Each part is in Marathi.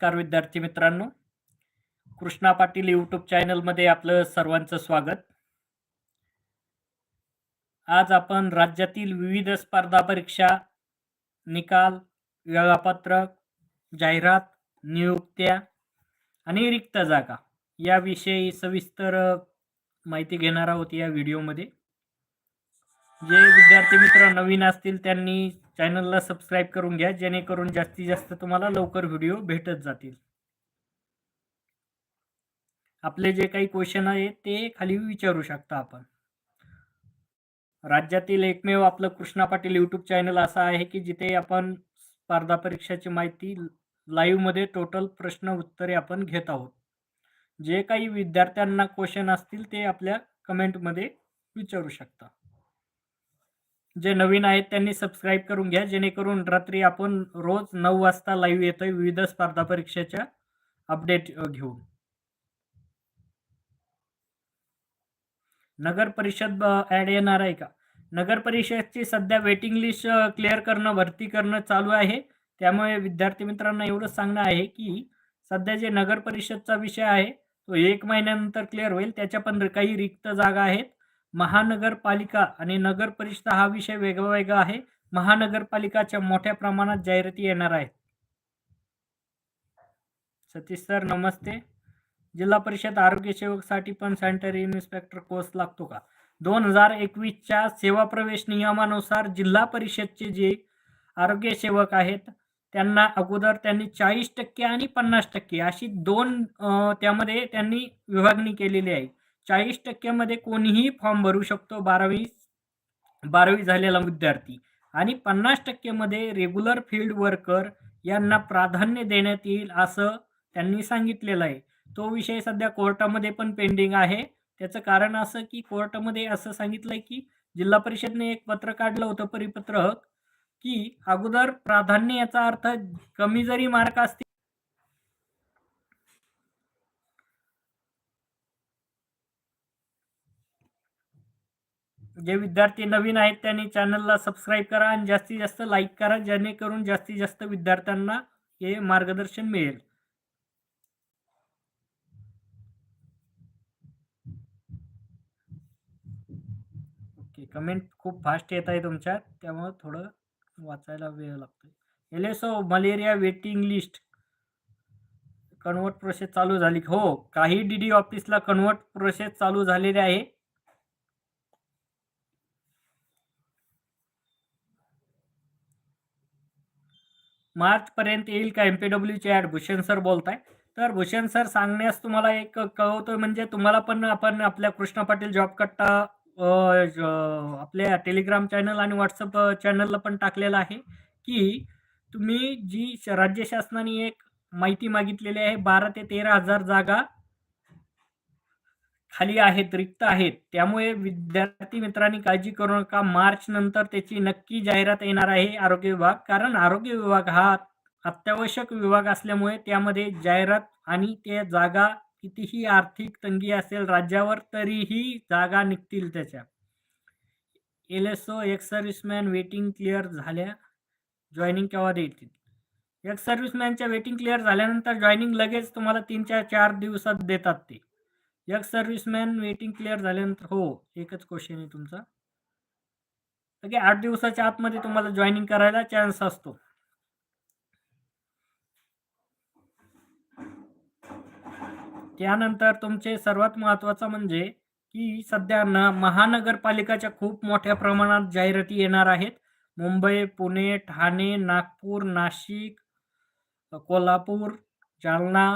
नमस्कार विद्यार्थी मित्रांनो. कृष्णा पाटील युट्यूब चॅनलमध्ये आपलं सर्वांचं स्वागत. आज आपण राज्यातील विविध स्पर्धा परीक्षा निकाल वेळापत्रक जाहिरात नियुक्त्या आणि रिक्त जागा याविषयी सविस्तर माहिती घेणार आहोत या व्हिडिओमध्ये जे विद्यार्थी मित्र नवीन असतील त्यांनी चॅनलला सबस्क्राईब करून घ्या जेणेकरून जास्तीत जास्त तुम्हाला लवकर व्हिडिओ भेटत जातील. आपले जे काही क्वेश्चन आहे ते खाली विचारू शकता आपण. राज्यातील एकमेव आपलं कृष्णा पाटील यूट्यूब चॅनल असं आहे की जिथे आपण स्पर्धा परीक्षाची माहिती लाईव्हमध्ये टोटल प्रश्न उत्तरे आपण घेत आहोत. जे काही विद्यार्थ्यांना क्वेश्चन असतील ते आपल्या कमेंटमध्ये विचारू शकता. जे नवीन आहेत त्यांनी सबस्क्राईब करून घ्या. जेणेकरून रात्री आपण रोज नऊ वाजता लाईव्ह येतोय विविध स्पर्धा परीक्षेच्या अपडेट घेऊन. नगर परिषद ॲड येणार आहे का? नगर परिषदची सध्या वेटिंग लिस्ट क्लिअर करणं भरती करणं चालू आहे. त्यामुळे विद्यार्थी मित्रांना एवढंच सांगणं आहे की सध्या जे नगर परिषदचा विषय आहे तो एक महिन्यानंतर क्लिअर होईल. त्याच्या पण काही रिक्त जागा आहेत. महानगरपालिका आणि नगर परिषद हा विषय वेगळा वेगळा आहे. महानगरपालिकाच्या मोठ्या प्रमाणात जाहिराती येणार आहेत. सतीश सर नमस्ते. जिल्हा परिषद आरोग्य सेवकसाठी पण सॅनिटरी इन्स्पेक्टर कोर्स लागतो का? दोन हजार एकवीसच्या सेवा प्रवेश नियमानुसार जिल्हा परिषदचे जे आरोग्य सेवक आहेत त्यांना अगोदर त्यांनी चाळीस टक्के आणि पन्नास टक्के अशी दोन त्यामध्ये त्यांनी विभागणी केलेली आहे. चाळीस टक्क्यामध्ये कोणीही फॉर्म भरू शकतो बारावी बारावी झालेला विद्यार्थी. आणि पन्नास टक्केमध्ये रेग्युलर फील्ड वर्कर यांना प्राधान्य देण्यात येईल असं त्यांनी सांगितलेलं आहे. तो विषय सध्या कोर्टामध्ये पण पेंडिंग आहे. त्याचं कारण असं की कोर्टामध्ये असं सांगितलंय की जिल्हा परिषदने एक पत्र काढलं होतं परिपत्रक की अगोदर प्राधान्य याचा अर्थ कमी जरी मार्क असतील जे विद्यार्थी नवीन आहेत त्यांनी चॅनलला सबस्क्राईब करा आणि जास्तीत जास्त लाईक करा जेणेकरून जास्तीत जास्त विद्यार्थ्यांना हे मार्गदर्शन मिळेल. ओके कमेंट खूप फास्ट येत आहे तुमच्या त्यामुळं थोडं वाचायला वेळ लागतो also malaria waiting list convert process चालू झाली. हो काही डी डी ऑफिसला कन्वर्ट प्रोसेस चालू झालेली आहे. मार्चपर्यंत येईल का एम पी डब्ल्यूची ॲड भूषण सर बोलताय. तर भूषण सर सांगण्यास तुम्हाला एक कळवतोय म्हणजे तुम्हाला पण आपण आपल्या कृष्णा पाटील जॉब कट्टा आपल्या टेलिग्राम चॅनल आणि व्हॉट्सअप चॅनलला पण टाकलेलं आहे की तुम्ही जी श- राज्य शासनाने एक माहिती मागितलेली आहे बारा ते तेरा हजार जागा खाली आहेत रिक्त आहेत. त्यामुळे विद्यार्थी मित्रांनी काळजी करू नका. मार्च नंतर त्याची नक्की जाहिरात येणार आहे आरोग्य विभाग. कारण आरोग्य विभाग हा अत्यावश्यक विभाग असल्यामुळे त्यामध्ये जाहिरात आणि त्या जागा कितीही आर्थिक तंगी असेल राज्यावर तरीही जागा निघतील त्याच्या. Also ex serviceman waiting clear झाल्या जॉईनिंग केव्हा देतील? एक्स सर्व्हिसमॅनच्या वेटिंग क्लिअर झाल्यानंतर जॉईनिंग लगेच तुम्हाला तीन चार चार दिवसात देतात ते. एक सर्व्हिसमॅन वेटिंग क्लिअर झाल्यानंतर हो एकच क्वेश्चन आहे तुमचा. ओके आठ दिवसाच्या आतमध्ये तुम्हाला जॉईनिंग करायला चान्स असतो. त्यानंतर तुमचे सर्वात महत्त्वाचं म्हणजे की सध्या न महानगरपालिकाच्या खूप मोठ्या प्रमाणात जाहिराती येणार आहेत. मुंबई पुणे ठाणे नागपूर नाशिक कोल्हापूर जालना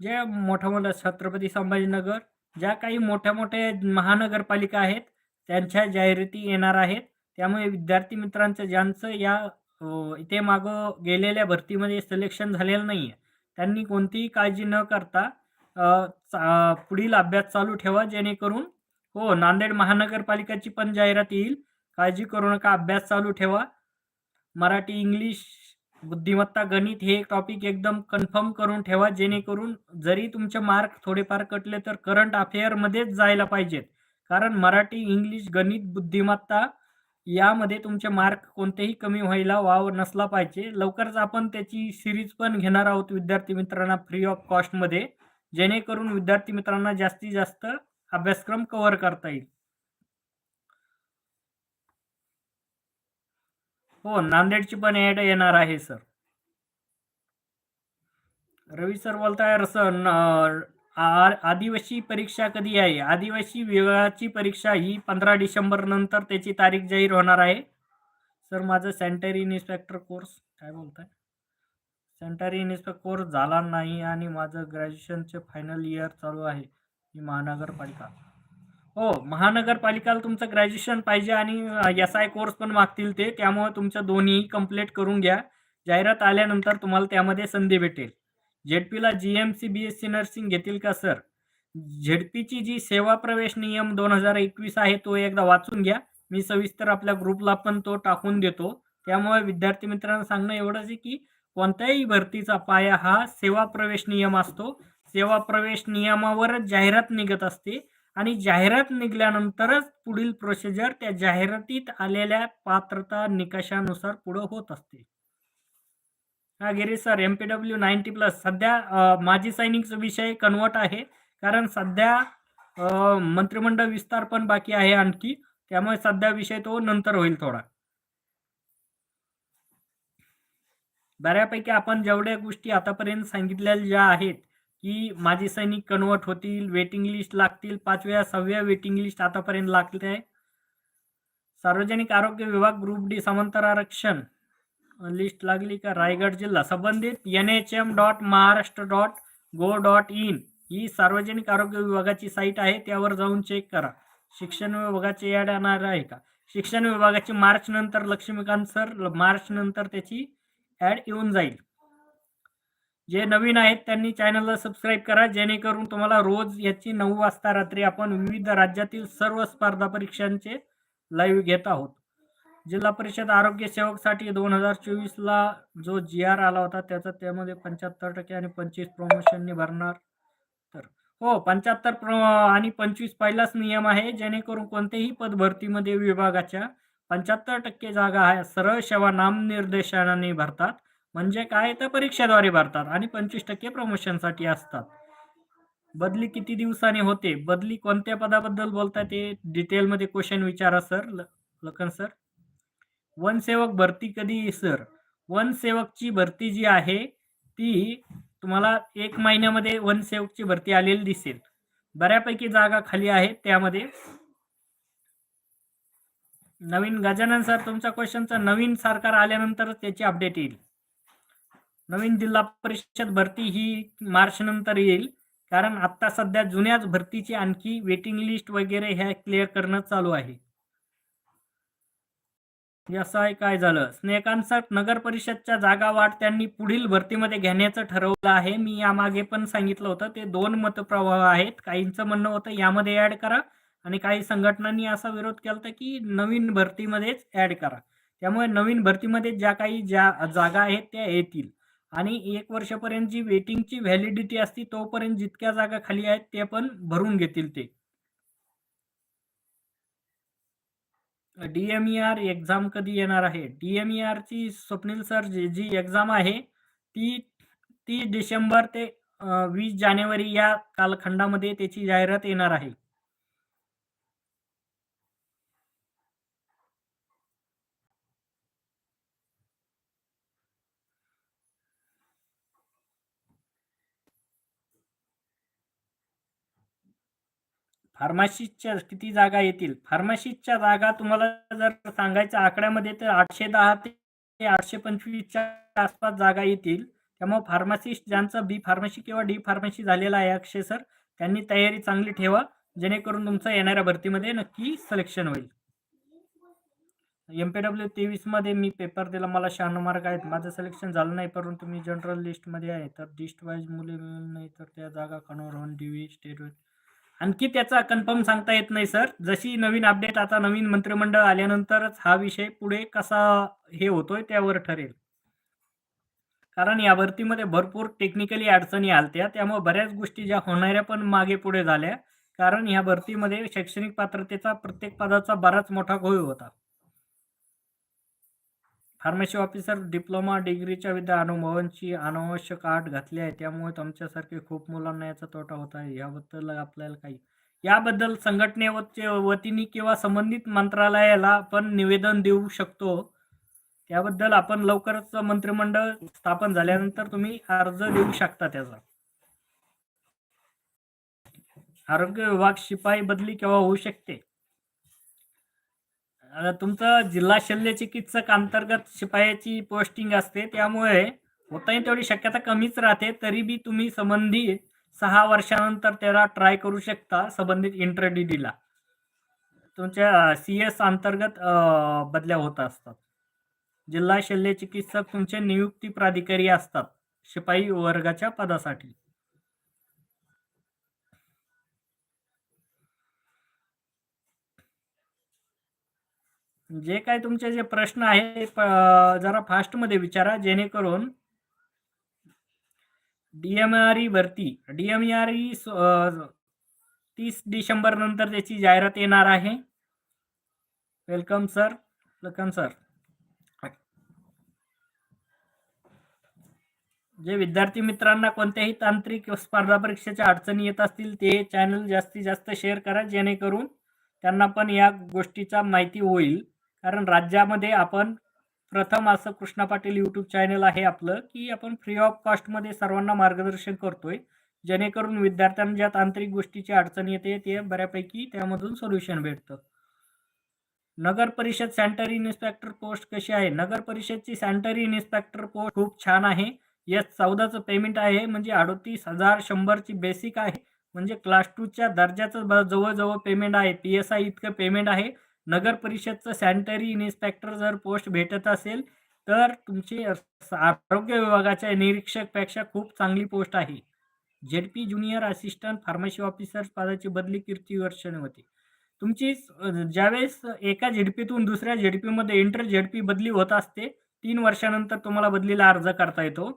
ज्या मोठ्या मोठ्या छत्रपती संभाजीनगर ज्या काही मोठ्या मोठ्या महानगरपालिका आहेत त्यांच्या जाहिराती येणार आहेत. त्यामुळे विद्यार्थी मित्रांचं ज्यांचं या इथे मागं गेलेल्या भरतीमध्ये सिलेक्शन झालेलं नाही आहे त्यांनी कोणतीही काळजी न करता चा- पुढील अभ्यास चालू ठेवा जेणेकरून हो नांदेड महानगरपालिकाची पण जाहिरात येईल. काळजी करू नका अभ्यास चालू ठेवा. मराठी इंग्लिश बुद्धिमत्ता गणित हे टॉपिक एकदम कन्फर्म करून ठेवा जेणेकरून जरी तुमचे मार्क थोडेफार कटले तर करंट अफेअरमध्येच जायला पाहिजेत. कारण मराठी इंग्लिश गणित बुद्धिमत्ता यामध्ये तुमचे मार्क कोणतेही कमी व्हायला वाव नसला पाहिजे. लवकरच आपण त्याची सिरीज पण घेणार आहोत विद्यार्थी मित्रांना फ्री ऑफ कॉस्टमध्ये जेणेकरून विद्यार्थी मित्रांना जास्तीत जास्त अभ्यासक्रम कव्हर करता येईल. हो नांदेडची पण ॲड येणार आहे सर रवी सर बोलताय सर आ- आदिवासी परीक्षा कधी आहे? आदिवासी विभागाची परीक्षा ही पंधरा डिसेंबर नंतर त्याची तारीख जाहीर होणार आहे. सर माझं सॅनिटरी इन्स्पेक्टर कोर्स काय बोलताय? सॅनिटरी इन्स्पेक्टर कोर्स झाला नाही आणि माझं ग्रॅज्युएशनचे फायनल इयर चालू आहे. ही महानगरपालिका. हो महानगरपालिकाला तुमचं ग्रॅज्युएशन पाहिजे आणि एस आय कोर्स पण मागतील ते. त्यामुळे तुमचं दोन्ही कंप्लीट करून घ्या. जाहिरात आल्यानंतर तुम्हाला त्यामध्ये संधी भेटेल. झेडपीला G M C B S C nursing घेतील का सर झेडपीची जी सेवा प्रवेश नियम दोन हजार एकवीस आहे तो एकदा वाचून घ्या. मी सविस्तर आपल्या ग्रुपला पण तो टाकून देतो. त्यामुळे विद्यार्थी मित्रांना सांगणं एवढंच आहे की कोणत्याही भरतीचा पाया हा सेवा प्रवेश नियम असतो. सेवा प्रवेश नियमावरच जाहिरात निघत असते. आणि जाहिरात निघाल्यानंतरच पुढील प्रोसिजर त्या जाहिरातीत आलेल्या पात्रता निकषानुसार पुढं होत असते. हा Girish sir M P W ninety plus सध्या माजी सैनिकचा विषय कन्वर्ट आहे. कारण सध्या मंत्रिमंडळ विस्तार पण बाकी आहे आणखी. त्यामुळे सध्या विषय तो नंतर होईल थोडा. बऱ्यापैकी आपण जेवढ्या गोष्टी आतापर्यंत सांगितलेल्या ज्या आहेत की माझी सैनिक कन्वर्ट होतील वेटिंग लिस्ट लागतील पाचव्या सहाव्या वेटिंग लिस्ट आतापर्यंत लागले आहे. सार्वजनिक आरोग्य विभाग ग्रुप डी समांतर आरक्षण लिस्ट लागली का? रायगड जिल्हा. संबंधित N H M dot Maharashtra dot gov dot in ही सार्वजनिक आरोग्य विभागाची साईट आहे त्यावर जाऊन चेक करा. शिक्षण विभागाची ॲड येणार आहे का? शिक्षण विभागाची मार्च नंतर लक्ष्मीकांत सर मार्च नंतर त्याची ॲड येऊन जाईल. जे नवीन आहेत त्यांनी चॅनलला सबस्क्राईब करा जेणेकरून तुम्हाला रोज याची नऊ वाजता रात्री आपण विविध राज्यातील सर्व स्पर्धा परीक्षांचे लाईव्ह घेत आहोत. जिल्हा परिषद आरोग्य सेवकसाठी दोन हजार चोवीसला जो जी आर आला होता त्याचा त्यामध्ये पंच्याहत्तर टक्के आणि पंचवीस प्रमोशनने भरणार. तर हो पंच्याहत्तर प्र आणि पंचवीस पहिलाच नियम आहे जेणेकरून कोणत्याही पद भरतीमध्ये विभागाच्या पंच्याहत्तर टक्के जागा आहे सरळ सेवा नामनिर्देशनाने भरतात. म्हणजे काय तर परीक्षेद्वारे भरतात आणि पंचवीस टक्के प्रमोशनसाठी असतात. बदली किती दिवसांनी होते? बदली कोणत्या पदाबद्दल बोलताय ते डिटेलमध्ये क्वेश्चन विचारा सर ल लखन सर वनसेवक भरती कधी सर वनसेवकची भरती जी आहे ती तुम्हाला एक महिन्यामध्ये वनसेवकची भरती आलेली दिसेल. बऱ्यापैकी जागा खाली आहेत त्यामध्ये. नवीन गजानन सर तुमच्या क्वेश्चनचा नवीन सरकार आल्यानंतरच त्याची अपडेट येईल. नवीन जिल्हा परिषद भरती ही मार्च नंतर येईल. कारण आत्ता सध्या जुन्याच भरतीची आणखी वेटिंग लिस्ट वगैरे ह्या क्लिअर करणं चालू आहे. असं आहे काय झालं? स्नेकांसर नगर परिषदच्या जागा वाढ त्यांनी पुढील भरतीमध्ये घेण्याचं ठरवलं आहे. मी यामागे पण सांगितलं होतं ते दोन मतप्रवाह आहेत. काहींचं म्हणणं होतं यामध्ये ऍड करा. आणि काही संघटनांनी असा विरोध केला होता की नवीन भरतीमध्येच ॲड करा. त्यामुळे नवीन भरतीमध्ये ज्या काही ज्या जागा आहेत त्या येतील. आणि एक वर्षापर्यंत जी वेटिंगची व्हॅलिडिटी असती तोपर्यंत जितक्या जागा खाली आहेत ते पण भरून घेतील ते. डीएमईआर आर एक्झाम कधी येणार आहे? डी एम स्वप्नील सर जी जी एक्झाम आहे ती तीस डिसेंबर ते वीस जानेवारी या कालखंडामध्ये त्याची जाहिरात येणार आहे. फार्मासिस्टच्या किती जागा येतील? फार्मासिस्टच्या जागा तुम्हाला जर सांगायचं आकड्यामध्ये तर आठशे दहा ते आठशे पंचवीसच्या आसपास जागा येतील. त्यामुळे फार्मासिस्ट ज्यांचं बी फार्मसी किंवा डी फार्मसी झालेलं आहे अक्षय सर त्यांनी तयारी चांगली ठेवा. जेणेकरून तुमचं येणाऱ्या भरतीमध्ये नक्की सिलेक्शन होईल. एम पी डब्ल्यू तेवीसमध्ये मी पेपर दिला. मला शहाण्णव मार्क आहेत. माझं सिलेक्शन झालं नाही परंतु मी जनरल लिस्टमध्ये आहे. तर डिस्ट वाईज मुले मिळून नाही तर त्या जागा कन्वर होऊन डी व्ही स्टेट आणखी त्याचा कन्फर्म सांगता येत नाही सर जशी नवीन अपडेट आता नवीन मंत्रिमंडळ आल्यानंतरच हा विषय पुढे कसा हे होतोय त्यावर ठरेल. कारण या भरतीमध्ये भरपूर टेक्निकली अडचणी आलत्या त्यामुळे बऱ्याच गोष्टी ज्या होणाऱ्या पण मागे पुढे झाल्या. कारण या भरतीमध्ये शैक्षणिक पात्रतेचा प्रत्येक पदाचा बराच मोठा घोळ होता. फार्मसी ऑफिसर डिप्लोमा डिग्रीच्या विद्या अनुभवांची अनावश्यक आट घातली आहे. त्यामुळे तुमच्यासारखे खूप मुलांना याचा तोटा होत आहे. याबद्दल आपल्याला काही याबद्दल संघटनेच्या वतीने किंवा संबंधित मंत्रालयाला आपण निवेदन देऊ शकतो. त्याबद्दल आपण लवकरच मंत्रिमंडळ स्थापन झाल्यानंतर तुम्ही अर्ज देऊ शकता त्याचा. आरोग्य विभाग शिपाई बदली केव्हा होऊ शकते? आता तुमचं जिल्हा शल्य चिकित्सक अंतर्गत शिपायाची पोस्टिंग असते त्यामुळे होता तेवढी शक्यता कमीच राहते तरी बी तुम्ही संबंधी सहा वर्षानंतर त्याला ट्राय करू शकता संबंधित इंटर ला. तुमच्या सी एस अंतर्गत बदल्या होत असतात. जिल्हा शल्य चिकित्सक तुमचे नियुक्ती प्राधिकारी असतात शिपाई वर्गाच्या पदासाठी. जे काय तुमचे जे प्रश्न आहे प- जरा फास्टमध्ये विचारा जेणेकरून डीएमआरई भरती डीएमआरई तीस डिसेंबर नंतर त्याची जाहिरात येणार आहे. Welcome sir welcome sir. जे विद्यार्थी मित्रांना कोणत्याही तांत्रिक स्पर्धा परीक्षेच्या अडचणी येत असतील ते चॅनल जास्तीत जास्त शेअर करा जेणेकरून त्यांना पण या गोष्टीचा माहिती होईल. कारण राज्यामध्ये आपण प्रथम असं कृष्णा पाटील यूट्यूब चॅनल आहे आपलं की आपण फ्री ऑफ कॉस्टमध्ये सर्वांना मार्गदर्शन करतोय. जेणेकरून विद्यार्थ्यांना ज्या तांत्रिक गोष्टीची अडचण येते ते बऱ्यापैकी त्यामधून सोल्युशन भेटतं. नगर परिषद सॅनिटरी इन्स्पेक्टर पोस्ट कशी आहे? नगर परिषदची सॅनिटरी इन्स्पेक्टर पोस्ट खूप छान आहे. यस चौदाचं पेमेंट आहे म्हणजे अडोतीस हजार शंभरची बेसिक आहे. म्हणजे क्लास टूच्या दर्जाचं जवळजवळ पेमेंट आहे. पी एस आय इतकं पेमेंट आहे. नगर परिषदचं सॅनिटरी इन्स्पेक्टर जर पोस्ट भेटत असेल तर तुमची आरोग्य विभागाच्या निरीक्षकपेक्षा खूप चांगली पोस्ट आहे. ZP junior assistant pharmacy officer पदाची बदली कीर्ती वर्षाने होती. तुमची ज्यावेळेस एका झेडपीतून दुसऱ्या झेडपीमध्ये इंटर झेडपी बदली होत असते तीन वर्षानंतर तुम्हाला बदलीला अर्ज करता येतो.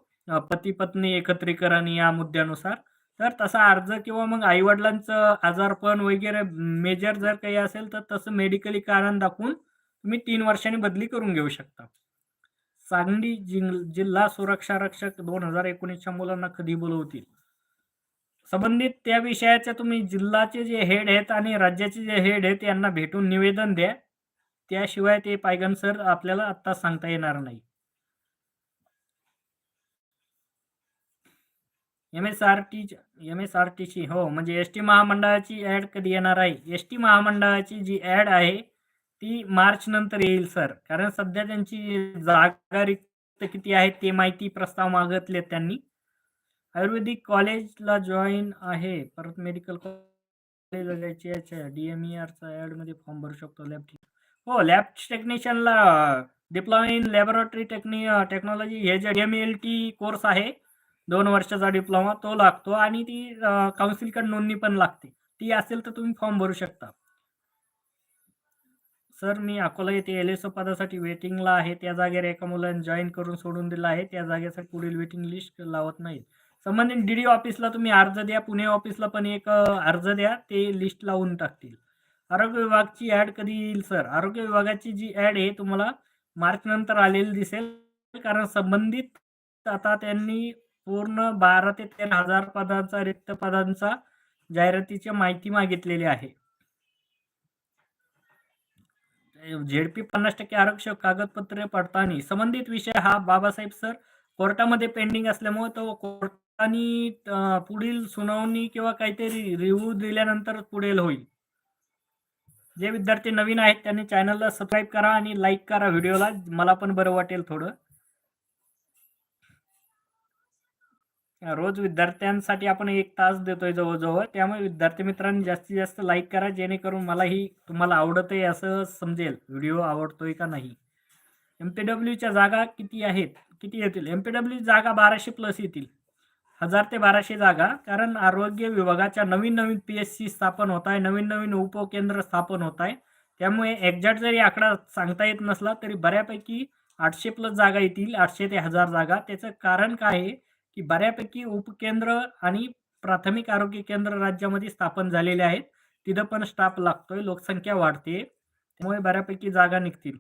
पती पत्नी एकत्रीकरण या मुद्द्यानुसार. तर तसा अर्ज किंवा मग आईवडिलांचं आजारपण वगैरे मेजर जर काही असेल तर तसं मेडिकली कारण दाखवून तुम्ही तीन वर्षांनी बदली करून घेऊ शकता. सांगली जिल्हा सुरक्षा रक्षक दोन हजार एकोणीसच्या मुलांना कधी बोलवतील? संबंधित त्या विषयाच्या तुम्ही जिल्हाचे जे हेड आहेत आणि राज्याचे जे हेड आहेत यांना भेटून निवेदन द्या. त्याशिवाय ते पायगन सर आपल्याला आत्ता सांगता येणार नाही. M S R T M S R टीची हो म्हणजे एस टी महामंडळाची ॲड कधी येणार आहे? एस टी महामंडळाची जी ॲड आहे ती मार्च नंतर येईल सर. कारण सध्या त्यांची जागा रिक्त किती आहेत ते माहिती प्रस्ताव मागितले त्यांनी. आयुर्वेदिक कॉलेजला जॉईन आहे. परत मेडिकल कॉलेज जायची डी एम ई आरचा ॲडमध्ये फॉर्म भरू शकतो लॅब हो lab टेक्निशियनला diploma in laboratory techni technology हे जे एम एल टी कोर्स आहे दोन वर्षाचा डिप्लोमा तो लागतो आणि ती काउन्सिलकडे नोंदणी पण लागते. ती असेल तर तुम्ही फॉर्म भरू शकता. सर मी अकोला येथे एल एस ओ पदासाठी वेटिंगला आहे. त्या जागेवर एका मुलाने जॉईन करून सोडून दिला आहे. त्या जागेसाठी पुढील वेटिंग लिस्ट लावत नाही. संबंधित डी डी ऑफिसला तुम्ही अर्ज द्या. पुणे ऑफिसला पण एक अर्ज द्या. ते लिस्ट लावून टाकतील. आरोग्य विभागची ॲड कधी येईल सर आरोग्य विभागाची जी ॲड आहे तुम्हाला मार्च नंतर आलेली दिसेल. कारण संबंधित आता त्यांनी पूर्ण बारा ते तेरा हजार पदांचा रिक्त पदांचा जाहिरातीची माहिती मागितलेली आहे. झेडपी पन्नास टक्के आरक्षक कागदपत्रे पडताळणी. संबंधित विषय हा बाबासाहेब सर कोर्टामध्ये पेंडिंग असल्यामुळे तो कोर्टाने पुढील सुनावणी किंवा काहीतरी रिव्ह्यू दिल्यानंतर पुढील होईल. जे विद्यार्थी नवीन आहेत त्यांनी चॅनलला सबस्क्राईब करा आणि लाईक करा व्हिडिओला. मला पण बरं वाटेल थोडं. रोज विद्यार्थ्यांसाठी आपण एक तास देतोय जवळजवळ. त्यामुळे विद्यार्थी मित्रांनी जास्तीत जास्त लाईक करा जेणेकरून मलाही तुम्हाला आवडत आहे असं समजेल. व्हिडिओ आवडतोय का नाही? एम पी डब्ल्यूच्या जागा किती आहेत? किती येतील? एम पी डब्ल्यू जागा बाराशे प्लस येतील. हजार ते बाराशे जागा. कारण आरोग्य विभागाच्या नवीन नवीन पी एस सी स्थापन होत आहे नवीन नवीन उपकेंद्र स्थापन होत आहे त्यामुळे एक्झॅक्ट जरी आकडा सांगता येत नसला तरी बऱ्यापैकी आठशे प्लस जागा येतील आठशे ते हजार जागा. त्याचं कारण काय आहे? की बऱ्यापैकी उपकेंद्र आणि प्राथमिक आरोग्य केंद्र राज्यामध्ये स्थापन झालेले आहेत. तिथं पण स्टाफ लागतोय लोकसंख्या वाढते. त्यामुळे बऱ्यापैकी जागा निघतील.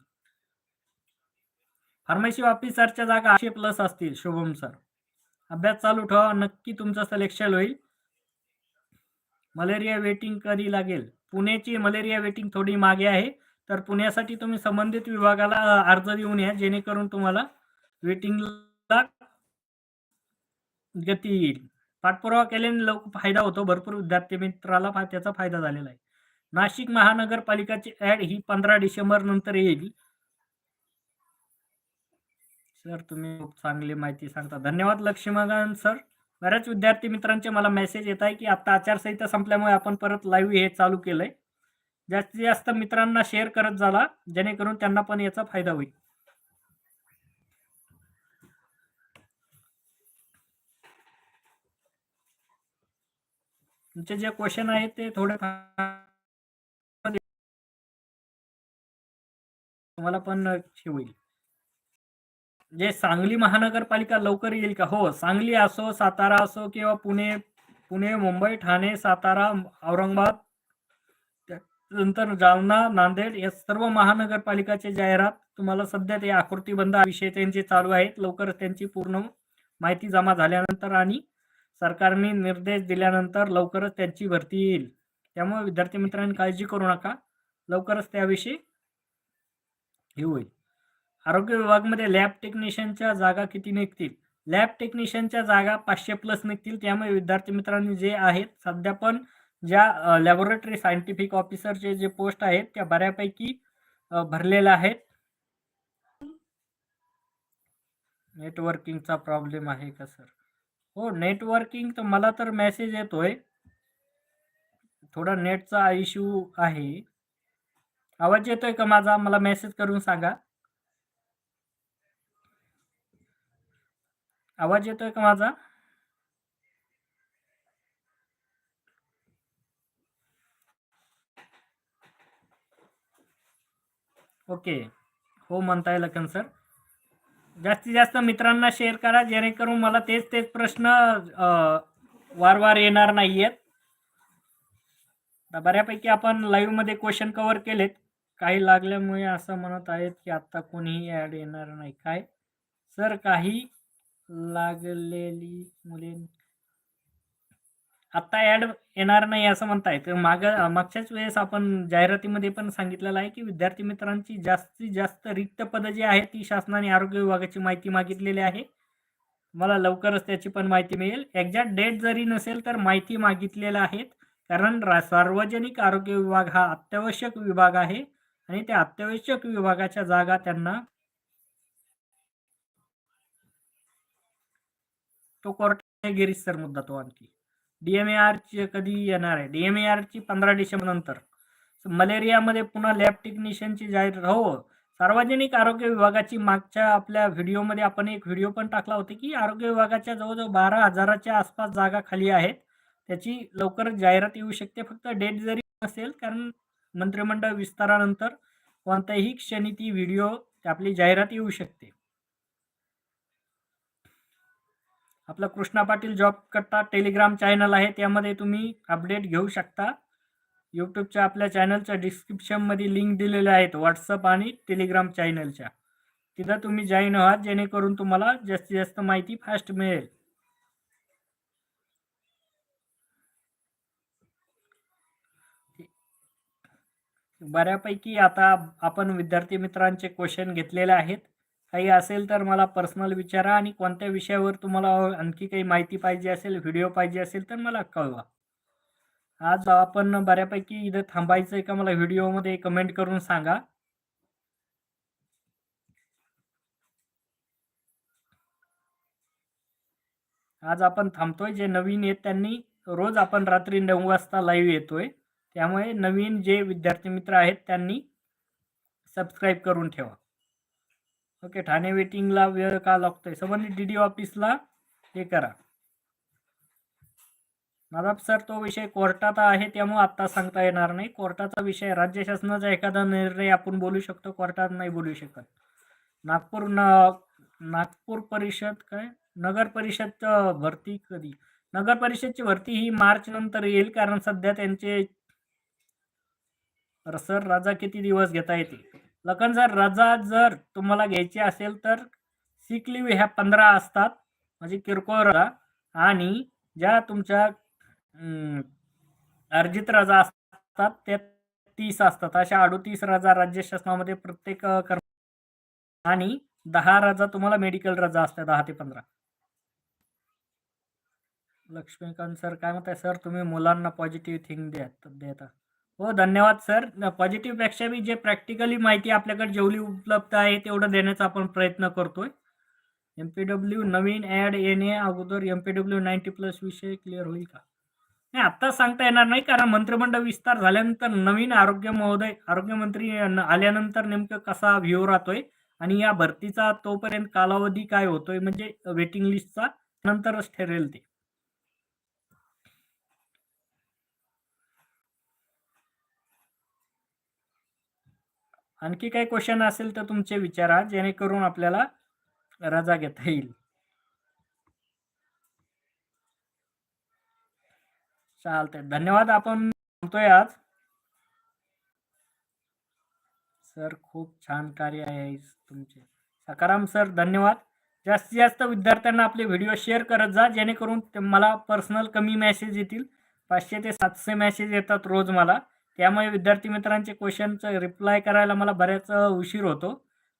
फार्मसी ऑफिसरच्या जागा आठशे प्लस असतील शुभम सर अभ्यास चालू ठेवा नक्की तुमचं सिलेक्शन होईल. मलेरिया वेटिंग कधी लागेल? पुण्याची मलेरिया वेटिंग थोडी मागे आहे. तर पुण्यासाठी तुम्ही संबंधित विभागाला अर्ज देऊन या जेणेकरून तुम्हाला वेटिंगला म्हणजे गती येईल पाठपुरावा केल्याने लवकर फायदा होतो. भरपूर विद्यार्थी मित्राला त्याचा फायदा झालेला आहे. नाशिक महानगरपालिकाची ऍड ही पंधरा डिसेंबर नंतर येईल. सर तुम्ही खूप चांगली माहिती सांगता. धन्यवाद लक्ष्मीकांत सर. बऱ्याच विद्यार्थी मित्रांचे मला मेसेज येत आहे की आता आचारसंहिता संपल्यामुळे आपण परत लाईव्ह हे चालू केलंय. जास्तीत जास्त मित्रांना शेअर करत झाला जेणेकरून त्यांना पण याचा फायदा होईल. तुमचे जे क्वेश्चन आहेत ते थोडे तुम्हाला पण होईल. जे सांगली महानगरपालिका लवकर येईल का? हो सांगली असो सातारा असो किंवा पुणे पुणे मुंबई ठाणे सातारा औरंगाबाद नंतर जालना नांदेड या सर्व महानगरपालिकाचे जाहिरात तुम्हाला सध्या ते आकृतीबंध विषय त्यांचे चालू आहेत. लवकर त्यांची पूर्ण माहिती जमा झाल्यानंतर आणि सरकारने निर्देश दिल्यानंतर लवकरच त्यांची भरती येईल. त्यामुळे विद्यार्थी मित्रांनी काळजी करू नका. लवकरच त्याविषयी हे होईल. आरोग्य विभागमध्ये लॅब टेक्निशियनच्या जागा किती निघतील? लॅब टेक्निशियनच्या जागा पाचशे प्लस निघतील. त्यामुळे विद्यार्थी मित्रांनी जे आहेत सध्या पण ज्या लॅबोरेटरी सायंटिफिक ऑफिसरचे जे पोस्ट आहेत त्या बऱ्यापैकी भरलेल्या आहेत. नेटवर्किंगचा प्रॉब्लेम आहे का सर हो नेटवर्किंग तर मला तर मेसेज येतोय. थोडा नेटचा इश्यू आहे. आवाज येतोय का माझा? मला मेसेज करून सांगा. आवाज येतोय का माझा? ओके हो म्हणताय लखन सर. जास्तीत जास्त मित्रांना शेअर करा जेणेकरून मला तेच तेच प्रश्न वारवार वारंवार येणार नाही आहेत बऱ्यापैकी आपण लाईव्हमध्ये क्वेश्चन कव्हर केलेत. काही लागल्यामुळे असं म्हणत आहेत की आत्ता कोणीही ॲड येणार नाही. काय? सर काही लागलेली मुले आत्ता ॲड येणार नाही असं म्हणताय तर माग मागच्याच वेळेस आपण जाहिरातीमध्ये पण सांगितलेलं आहे की विद्यार्थी मित्रांची जास्तीत जास्त रिक्त पदं जी आहेत ती शासनाने आरोग्य विभागाची माहिती मागितलेली आहे. मला लवकरच त्याची पण माहिती मिळेल. एक्झॅक्ट डेट जरी नसेल तर माहिती मागितलेल्या आहेत. कारण रा सार्वजनिक आरोग्य विभाग हा अत्यावश्यक विभाग आहे आणि त्या अत्यावश्यक विभागाच्या जागा त्यांना तो कोर्टाने गिरीश सर मुद्दा तो आणखी. डीएमएआरची कधी येणार आहे? डीएमएआरची पंधरा डिसेंबर नंतर. मलेरियामध्ये पुन्हा लॅब टेक्निशियनची जाहीर हो. सार्वजनिक आरोग्य विभागाची मागच्या आपल्या व्हिडिओमध्ये आपण एक व्हिडिओ पण टाकला होता की आरोग्य विभागाच्या जवळजवळ बारा हजाराच्या आसपास जागा खाली आहेत. त्याची लवकरच जाहिरात येऊ शकते. फक्त डेट जरी नसेल कारण मंत्रिमंडळ विस्तारानंतर कोणत्याही क्षणी ती व्हिडिओ आपली जाहिरात येऊ शकते. आपलं कृष्णा पाटील जॉब करता टेलिग्राम चॅनल आहे त्यामध्ये तुम्ही अपडेट घेऊ शकता. यूट्यूबच्या आपल्या चॅनलच्या डिस्क्रिप्शनमध्ये लिंक दिलेल्या आहेत व्हॉट्सअप आणि टेलिग्राम चॅनलच्या. तिथं तुम्ही जॉईन व्हा जेणेकरून तुम्हाला जास्तीत जास्त माहिती फास्ट मिळेल. बऱ्यापैकी आता आपण विद्यार्थी मित्रांचे क्वेश्चन घेतलेले आहेत. काही असेल तर मला पर्सनल विचारा आणि कोणत्या विषयावर तुम्हाला आणखी काही माहिती पाहिजे असेल व्हिडिओ पाहिजे असेल तर मला कळवा. आज आपण बऱ्यापैकी इथं थांबायचं आहे का मला व्हिडिओमध्ये कमेंट करून सांगा. आज आपण थांबतोय जे नवीन आहेत त्यांनी रोज आपण रात्री नऊ वाजता लाईव्ह येतोय. त्यामुळे नवीन जे विद्यार्थी मित्र आहेत त्यांनी सबस्क्राईब करून ठेवा. ओके ठाणे वेटिंगला वेळ का लागतोय? संबंधित डी डी ऑफिसला हे करा. नादाब सर तो विषय कोर्टात आहे त्यामुळे आत्ता सांगता येणार नाही. कोर्टाचा विषय राज्य शासनाचा एखादा निर्णय आपण बोलू शकतो कोर्टात नाही बोलू शकत. नागपूर न नागपूर परिषद काय? नगर परिषद भरती कधी? नगर परिषदची भरती ही मार्च नंतर येईल कारण सध्या त्यांचे सर राजा किती दिवस घेता येते लखन सर रजा जर तुम्हाला घ्यायची असेल तर सिक लिव्ह ह्या पंधरा असतात. म्हणजे किरकोळ रजा आणि ज्या तुमच्या अर्जित रजा असतात त्या तीस असतात. अशा अडोतीस रजा राज्य शासनामध्ये प्रत्येक कर आणि दहा रजा तुम्हाला मेडिकल रजा असतात दहा ते पंधरा. लक्ष्मीकांत सर काय म्हणताय? सर तुम्ही मुलांना पॉझिटिव्ह थिंग द्या देता. हो धन्यवाद सर. पॉझिटिव्हपेक्षा बी जे प्रॅक्टिकली माहिती आपल्याकडे जेवढी उपलब्ध आहे तेवढं देण्याचा आपण प्रयत्न करतोय. एम पी डब्ल्यू नवीन ॲड येणे अगोदर M P W ninety plus विषय क्लिअर होईल का? नाही आत्ता सांगता येणार नाही कारण मंत्रिमंडळ विस्तार झाल्यानंतर नवीन आरोग्य महोदय आरोग्यमंत्री आल्यानंतर नेमकं कसा व्ह्यू राहतोय आणि या भरतीचा तोपर्यंत कालावधी काय होतोय म्हणजे वेटिंग लिस्टचा नंतरच ठरेल ते. आणखी काही क्वेश्चन असेल तर तुमचे विचारा जेणेकरून आपल्याला रजा घेता येईल. चालतंय. धन्यवाद. आपण थांबतोय आज. सर खूप छान कार्य आहे तुमचे. सकाराम सर धन्यवाद. जास्तीत जास्त विद्यार्थ्यांना आपले व्हिडिओ शेअर करत जा जेणेकरून मला पर्सनल कमी मॅसेज येतील. पाचशे ते सातशे मॅसेज येतात रोज मला. त्यामुळे विद्यार्थी मित्रांचे क्वेश्चनचं रिप्लाय करायला मला बऱ्याच उशीर होतो.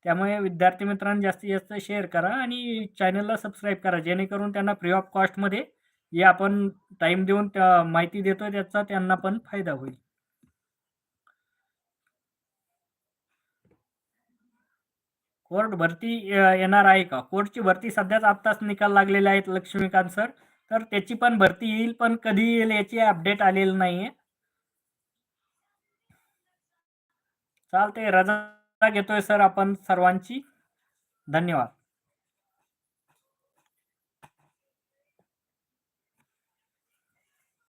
त्यामुळे विद्यार्थी मित्रांनी जास्तीत जास्त शेअर करा आणि चॅनलला सबस्क्राईब करा जेणेकरून त्यांना फ्री ऑफ कॉस्टमध्ये जे आपण टाईम देऊन त्या माहिती देतो त्याचा त्यांना पण फायदा होईल. कोर्ट भरती येणार आहे का? कोर्टची भरती सध्याच आत्ताच निकाल लागलेले आहेत लक्ष्मीकांत सर तर त्याची पण भरती येईल पण कधी येईल याची अपडेट आलेली नाही आहे चालते रजा घेतोय सर आपण सर्वांची. धन्यवाद.